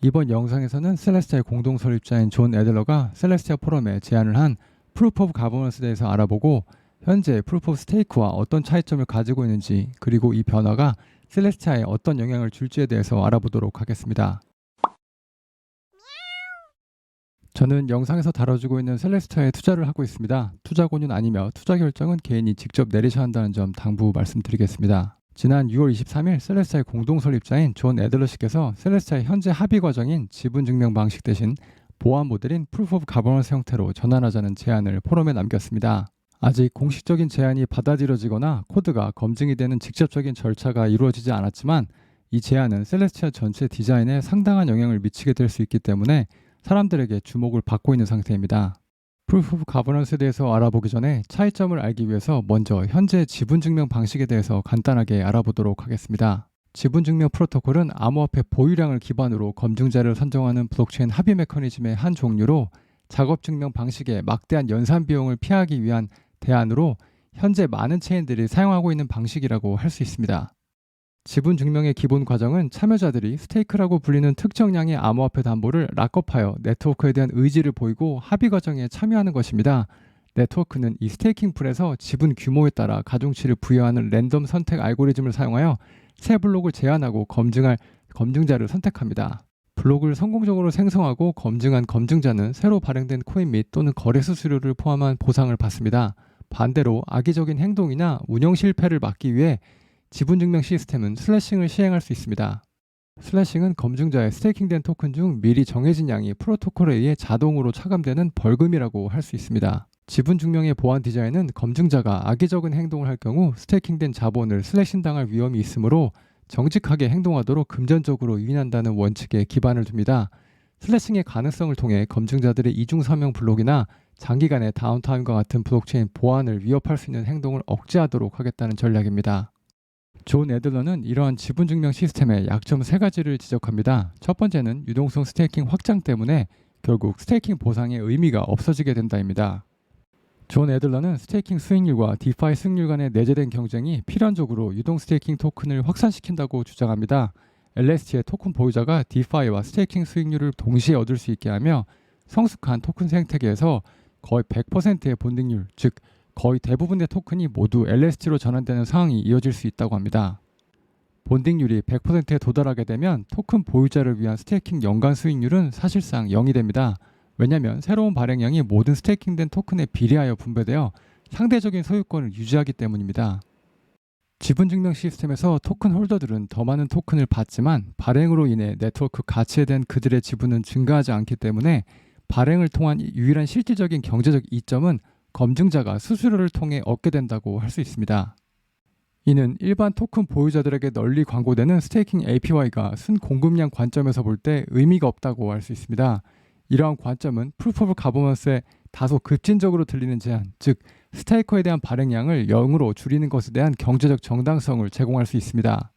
이번 영상에서는 셀레스티아의 공동 설립자인 존 애들러가 셀레스티아 포럼에 제안을 한 프루프 오브 가버넌스에 대해서 알아보고 현재 프루프 오브 스테이크와 어떤 차이점을 가지고 있는지 그리고 이 변화가 셀레스티아에 어떤 영향을 줄지에 대해서 알아보도록 하겠습니다. 저는 영상에서 다뤄주고 있는 셀레스타에 투자를 하고 있습니다. 투자 권유는 아니며 투자 결정은 개인이 직접 내리셔야 한다는 점 당부 말씀드리겠습니다. 지난 6월 23일 셀레스타의 공동 설립자인 존 애들러 씨께서 셀레스타의 현재 합의 과정인 지분 증명 방식 대신 보안 모델인 프루프 오브 가버넌스 형태로 전환하자는 제안을 포럼에 남겼습니다. 아직 공식적인 제안이 받아들여지거나 코드가 검증이 되는 직접적인 절차가 이루어지지 않았지만 이 제안은 셀레스티아 전체 디자인에 상당한 영향을 미치게 될 수 있기 때문에 사람들에게 주목을 받고 있는 상태입니다. 프루프 오브 가버넌스에 대해서 알아보기 전에 차이점을 알기 위해서 먼저 현재 지분 증명 방식에 대해서 간단하게 알아보도록 하겠습니다. 지분 증명 프로토콜은 암호화폐 보유량을 기반으로 검증자를 선정하는 블록체인 합의 메커니즘의 한 종류로 작업 증명 방식의 막대한 연산 비용을 피하기 위한 대안으로 현재 많은 체인들이 사용하고 있는 방식이라고 할 수 있습니다. 지분 증명의 기본 과정은 참여자들이 스테이크라고 불리는 특정량의 암호화폐 담보를 락업하여 네트워크에 대한 의지를 보이고 합의 과정에 참여하는 것입니다. 네트워크는 이 스테이킹 풀에서 지분 규모에 따라 가중치를 부여하는 랜덤 선택 알고리즘을 사용하여 새 블록을 제안하고 검증할 검증자를 선택합니다. 블록을 성공적으로 생성하고 검증한 검증자는 새로 발행된 코인 및 또는 거래 수수료를 포함한 보상을 받습니다. 반대로 악의적인 행동이나 운영 실패를 막기 위해 지분 증명 시스템은 슬래싱을 시행할 수 있습니다. 슬래싱은 검증자의 스테이킹된 토큰 중 미리 정해진 양이 프로토콜에 의해 자동으로 차감되는 벌금이라고 할 수 있습니다. 지분 증명의 보안 디자인은 검증자가 악의적인 행동을 할 경우 스테이킹된 자본을 슬래싱 당할 위험이 있으므로 정직하게 행동하도록 금전적으로 유인한다는 원칙에 기반을 둡니다. 슬래싱의 가능성을 통해 검증자들의 이중 서명 블록이나 장기간의 다운타임과 같은 블록체인 보안을 위협할 수 있는 행동을 억제하도록 하겠다는 전략입니다. 존 애들러는 이러한 지분 증명 시스템의 약점 세 가지를 지적합니다. 첫 번째는 유동성 스테이킹 확장 때문에 결국 스테이킹 보상의 의미가 없어지게 된다입니다. 존 애들러는 스테이킹 수익률과 디파이 승률 간의 내재된 경쟁이 필연적으로 유동 스테이킹 토큰을 확산시킨다고 주장합니다. LST의 토큰 보유자가 디파이와 스테이킹 수익률을 동시에 얻을 수 있게 하며 성숙한 토큰 생태계에서 거의 100%의 본딩률, 즉 거의 대부분의 토큰이 모두 LST로 전환되는 상황이 이어질 수 있다고 합니다. 본딩률이 100%에 도달하게 되면 토큰 보유자를 위한 스테이킹 연간 수익률은 사실상 0이 됩니다. 왜냐하면 새로운 발행량이 모든 스테이킹된 토큰에 비례하여 분배되어 상대적인 소유권을 유지하기 때문입니다. 지분 증명 시스템에서 토큰 홀더들은 더 많은 토큰을 받지만 발행으로 인해 네트워크 가치에 대한 그들의 지분은 증가하지 않기 때문에 발행을 통한 유일한 실질적인 경제적 이점은 검증자가 수수료를 통해 얻게 된다고 할 수 있습니다. 이는 일반 토큰 보유자들에게 널리 광고되는 스테이킹 APY가 순 공급량 관점에서 볼 때 의미가 없다고 할 수 있습니다. 이러한 관점은 프루프 가버넌스에 다소 급진적으로 들리는 제한, 즉 스테이커에 대한 발행량을 0으로 줄이는 것에 대한 경제적 정당성을 제공할 수 있습니다.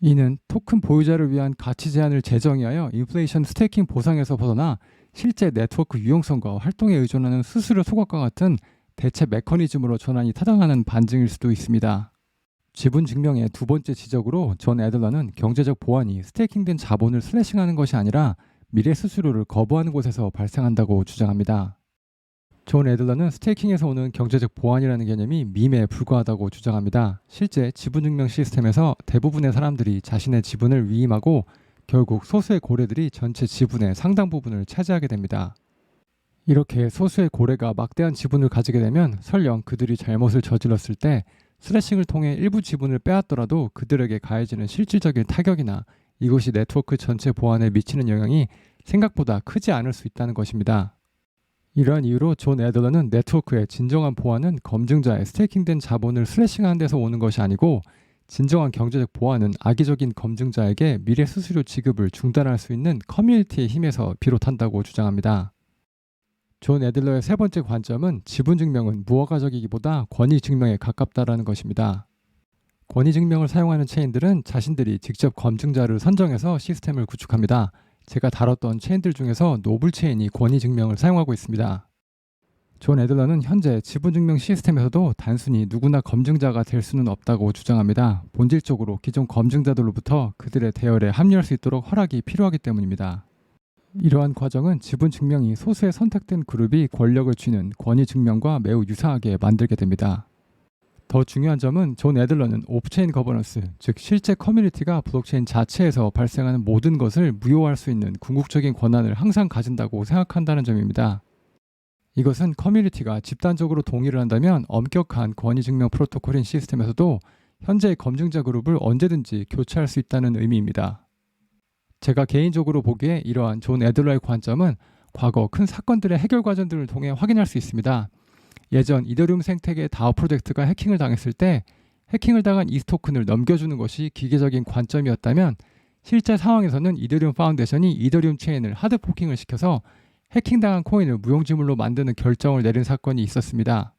이는 토큰 보유자를 위한 가치 제한을 재정의하여 인플레이션 스테이킹 보상에서 벗어나 실제 네트워크 유용성과 활동에 의존하는 수수료 소각과 같은 대체 메커니즘으로 전환이 타당하는 반증일 수도 있습니다. 지분 증명의 두 번째 지적으로 존 애들러는 경제적 보안이 스테이킹된 자본을 슬래싱하는 것이 아니라 미래 수수료를 거부하는 곳에서 발생한다고 주장합니다. 존 애들러는 스테이킹에서 오는 경제적 보안이라는 개념이 밈에 불과하다고 주장합니다. 실제 지분 증명 시스템에서 대부분의 사람들이 자신의 지분을 위임하고 결국 소수의 고래들이 전체 지분의 상당 부분을 차지하게 됩니다. 이렇게 소수의 고래가 막대한 지분을 가지게 되면 설령 그들이 잘못을 저질렀을 때 슬래싱을 통해 일부 지분을 빼앗더라도 그들에게 가해지는 실질적인 타격이나 이것이 네트워크 전체 보안에 미치는 영향이 생각보다 크지 않을 수 있다는 것입니다. 이러한 이유로 존 애들러는 네트워크의 진정한 보안은 검증자의 스테이킹된 자본을 슬래싱하는 데서 오는 것이 아니고 진정한 경제적 보안은 악의적인 검증자에게 미래 수수료 지급을 중단할 수 있는 커뮤니티의 힘에서 비롯한다고 주장합니다. 존 애들러의 세 번째 관점은 지분 증명은 무허가적이기보다 권위 증명에 가깝다라는 것입니다. 권위 증명을 사용하는 체인들은 자신들이 직접 검증자를 선정해서 시스템을 구축합니다. 제가 다뤘던 체인들 중에서 노블 체인이 권위 증명을 사용하고 있습니다. 존 애들러는 현재 지분증명 시스템에서도 단순히 누구나 검증자가 될 수는 없다고 주장합니다. 본질적으로 기존 검증자들로부터 그들의 대열에 합류할 수 있도록 허락이 필요하기 때문입니다. 이러한 과정은 지분 증명이 소수의 선택된 그룹이 권력을 쥐는 권위 증명과 매우 유사하게 만들게 됩니다. 더 중요한 점은 존 애들러는 오프체인 거버넌스, 즉 실제 커뮤니티가 블록체인 자체에서 발생하는 모든 것을 무효화할 수 있는 궁극적인 권한을 항상 가진다고 생각한다는 점입니다. 이것은 커뮤니티가 집단적으로 동의를 한다면 엄격한 권위 증명 프로토콜인 시스템에서도 현재의 검증자 그룹을 언제든지 교체할 수 있다는 의미입니다. 제가 개인적으로 보기에 이러한 존 애들러의 관점은 과거 큰 사건들의 해결 과정들을 통해 확인할 수 있습니다. 예전 이더리움 생태계 다오 프로젝트가 해킹을 당했을 때 해킹을 당한 이 토큰을 넘겨주는 것이 기계적인 관점이었다면 실제 상황에서는 이더리움 파운데이션이 이더리움 체인을 하드 포킹을 시켜서 해킹당한 코인을 무용지물로 만드는 결정을 내린 사건이 있었습니다.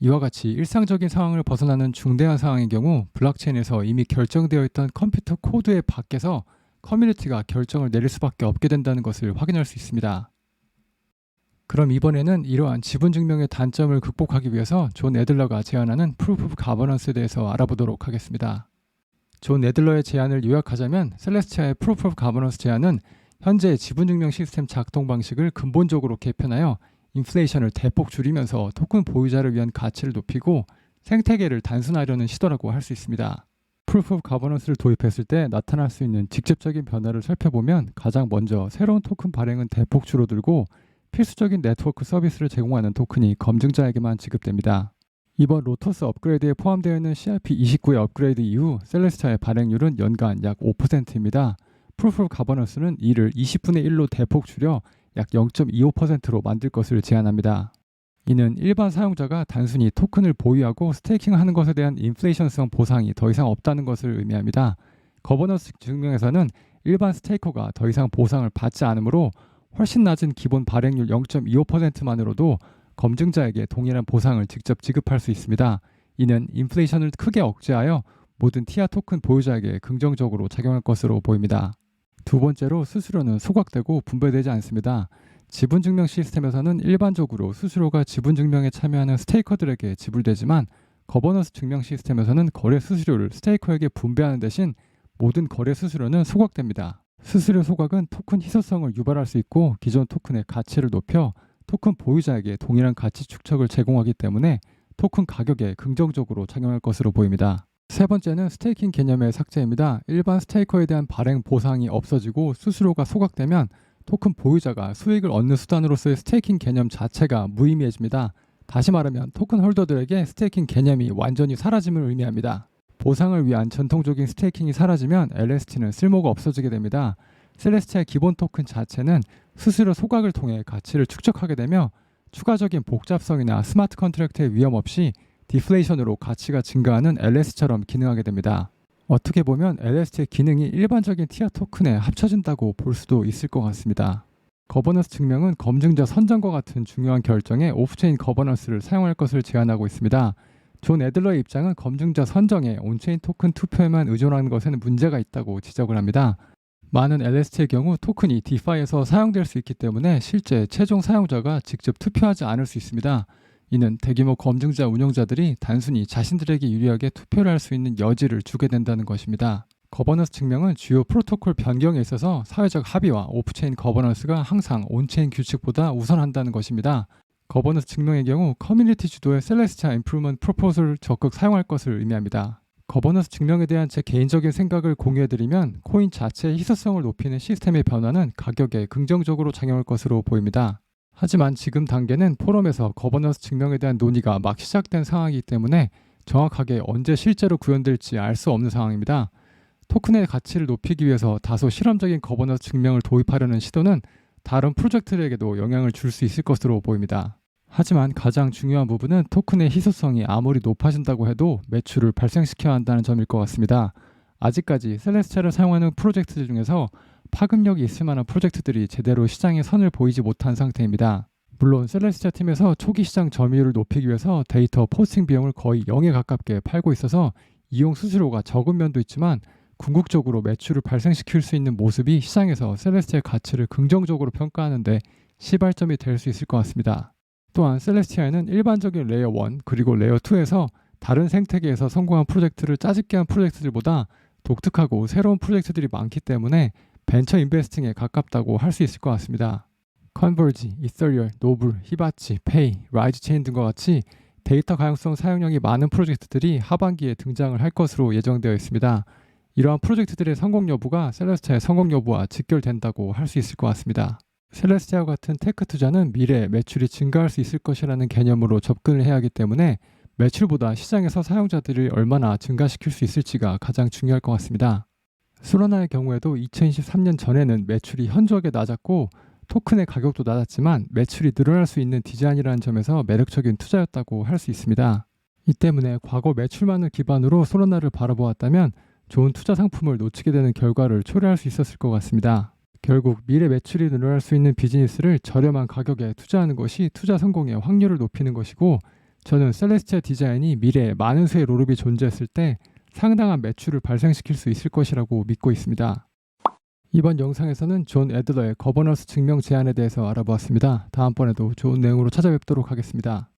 이와 같이 일상적인 상황을 벗어나는 중대한 상황의 경우 블록체인에서 이미 결정되어 있던 컴퓨터 코드의 밖에서 커뮤니티가 결정을 내릴 수밖에 없게 된다는 것을 확인할 수 있습니다. 그럼 이번에는 이러한 지분 증명의 단점을 극복하기 위해서 존 애들러가 제안하는 프루프 오브 가버넌스에 대해서 알아보도록 하겠습니다. 존 애들러의 제안을 요약하자면 셀레스티아의 프루프 오브 가버넌스 제안은 현재 지분 증명 시스템 작동 방식을 근본적으로 개편하여 인플레이션을 대폭 줄이면서 토큰 보유자를 위한 가치를 높이고 생태계를 단순화하려는 시도라고 할 수 있습니다. 프루프 오브 가버넌스를 도입했을 때 나타날 수 있는 직접적인 변화를 살펴보면 가장 먼저 새로운 토큰 발행은 대폭 줄어들고 필수적인 네트워크 서비스를 제공하는 토큰이 검증자에게만 지급됩니다. 이번 로터스 업그레이드에 포함되어 있는 CRP29의 업그레이드 이후 셀레스타의 발행률은 연간 약 5%입니다. 프루프 가버넌스는 이를 20분의 1로 대폭 줄여 약 0.25%로 만들 것을 제안합니다. 이는 일반 사용자가 단순히 토큰을 보유하고 스테이킹하는 것에 대한 인플레이션성 보상이 더 이상 없다는 것을 의미합니다. 거버넌스 증명에서는 일반 스테이커가 더 이상 보상을 받지 않으므로 훨씬 낮은 기본 발행률 0.25%만으로도 검증자에게 동일한 보상을 직접 지급할 수 있습니다. 이는 인플레이션을 크게 억제하여 모든 티아 토큰 보유자에게 긍정적으로 작용할 것으로 보입니다. 두 번째로 수수료는 소각되고 분배되지 않습니다. 지분 증명 시스템에서는 일반적으로 수수료가 지분 증명에 참여하는 스테이커들에게 지불되지만 거버넌스 증명 시스템에서는 거래 수수료를 스테이커에게 분배하는 대신 모든 거래 수수료는 소각됩니다. 수수료 소각은 토큰 희소성을 유발할 수 있고 기존 토큰의 가치를 높여 토큰 보유자에게 동일한 가치 축적을 제공하기 때문에 토큰 가격에 긍정적으로 작용할 것으로 보입니다. 세 번째는 스테이킹 개념의 삭제입니다. 일반 스테이커에 대한 발행 보상이 없어지고 수수료가 소각되면 토큰 보유자가 수익을 얻는 수단으로서의 스테이킹 개념 자체가 무의미해집니다. 다시 말하면 토큰 홀더들에게 스테이킹 개념이 완전히 사라짐을 의미합니다. 보상을 위한 전통적인 스테이킹이 사라지면 LST는 쓸모가 없어지게 됩니다. 셀레스티아의 기본 토큰 자체는 수수료 소각을 통해 가치를 축적하게 되며 추가적인 복잡성이나 스마트 컨트랙트의 위험 없이 디플레이션으로 가치가 증가하는 LS처럼 기능하게 됩니다. 어떻게 보면 LST의 기능이 일반적인 티아 토큰에 합쳐진다고 볼 수도 있을 것 같습니다. 거버넌스 증명은 검증자 선정과 같은 중요한 결정에 오프체인 거버넌스를 사용할 것을 제안하고 있습니다. 존 애들러의 입장은 검증자 선정에 온체인 토큰 투표에만 의존하는 것에는 문제가 있다고 지적을 합니다. 많은 LST의 경우 토큰이 디파이에서 사용될 수 있기 때문에 실제 최종 사용자가 직접 투표하지 않을 수 있습니다. 이는 대규모 검증자 운영자들이 단순히 자신들에게 유리하게 투표를 할 수 있는 여지를 주게 된다는 것입니다. 거버넌스 증명은 주요 프로토콜 변경에 있어서 사회적 합의와 오프체인 거버넌스가 항상 온체인 규칙보다 우선한다는 것입니다. 거버넌스 증명의 경우 커뮤니티 주도의 셀레스티아 인프루먼트 프로포즈를 적극 사용할 것을 의미합니다. 거버넌스 증명에 대한 제 개인적인 생각을 공유해드리면 코인 자체의 희소성을 높이는 시스템의 변화는 가격에 긍정적으로 작용할 것으로 보입니다. 하지만 지금 단계는 포럼에서 거버넌스 증명에 대한 논의가 막 시작된 상황이기 때문에 정확하게 언제 실제로 구현될지 알 수 없는 상황입니다. 토큰의 가치를 높이기 위해서 다소 실험적인 거버넌스 증명을 도입하려는 시도는 다른 프로젝트들에게도 영향을 줄 수 있을 것으로 보입니다. 하지만 가장 중요한 부분은 토큰의 희소성이 아무리 높아진다고 해도 매출을 발생시켜야 한다는 점일 것 같습니다. 아직까지 셀레스테를 사용하는 프로젝트 중에서 파급력이 있을 만한 프로젝트들이 제대로 시장에 선을 보이지 못한 상태입니다. 물론 셀레스티아 팀에서 초기 시장 점유율을 높이기 위해서 데이터 포스팅 비용을 거의 0에 가깝게 팔고 있어서 이용 수수료가 적은 면도 있지만 궁극적으로 매출을 발생시킬 수 있는 모습이 시장에서 셀레스티아의 가치를 긍정적으로 평가하는데 시발점이 될 수 있을 것 같습니다. 또한 셀레스티아에는 일반적인 레이어 1 그리고 레이어 2에서 다른 생태계에서 성공한 프로젝트를 짜집게 한 프로젝트들보다 독특하고 새로운 프로젝트들이 많기 때문에 벤처 인베스팅에 가깝다고 할 수 있을 것 같습니다. 컨버지, 이더리얼, 노블, 히바치, 페이, 라이즈 체인 등과 같이 데이터 가용성 사용량이 많은 프로젝트들이 하반기에 등장을 할 것으로 예정되어 있습니다. 이러한 프로젝트들의 성공 여부가 셀레스티아의 성공 여부와 직결된다고 할 수 있을 것 같습니다. 셀레스티아와 같은 테크 투자는 미래에 매출이 증가할 수 있을 것이라는 개념으로 접근을 해야 하기 때문에 매출보다 시장에서 사용자들을 얼마나 증가시킬 수 있을지가 가장 중요할 것 같습니다. 소라나의 경우에도 2023년 전에는 매출이 현저하게 낮았고 토큰의 가격도 낮았지만 매출이 늘어날 수 있는 디자인이라는 점에서 매력적인 투자였다고 할 수 있습니다. 이 때문에 과거 매출만을 기반으로 소라나를 바라보았다면 좋은 투자 상품을 놓치게 되는 결과를 초래할 수 있었을 것 같습니다. 결국 미래 매출이 늘어날 수 있는 비즈니스를 저렴한 가격에 투자하는 것이 투자 성공의 확률을 높이는 것이고 저는 셀레스티아 디자인이 미래에 많은 수의 롤업이 존재했을 때 상당한 매출을 발생시킬 수 있을 것이라고 믿고 있습니다. 이번 영상에서는 존 애들러의 거버넌스 증명 제안에 대해서 알아보았습니다. 다음번에도 좋은 내용으로 찾아뵙도록 하겠습니다.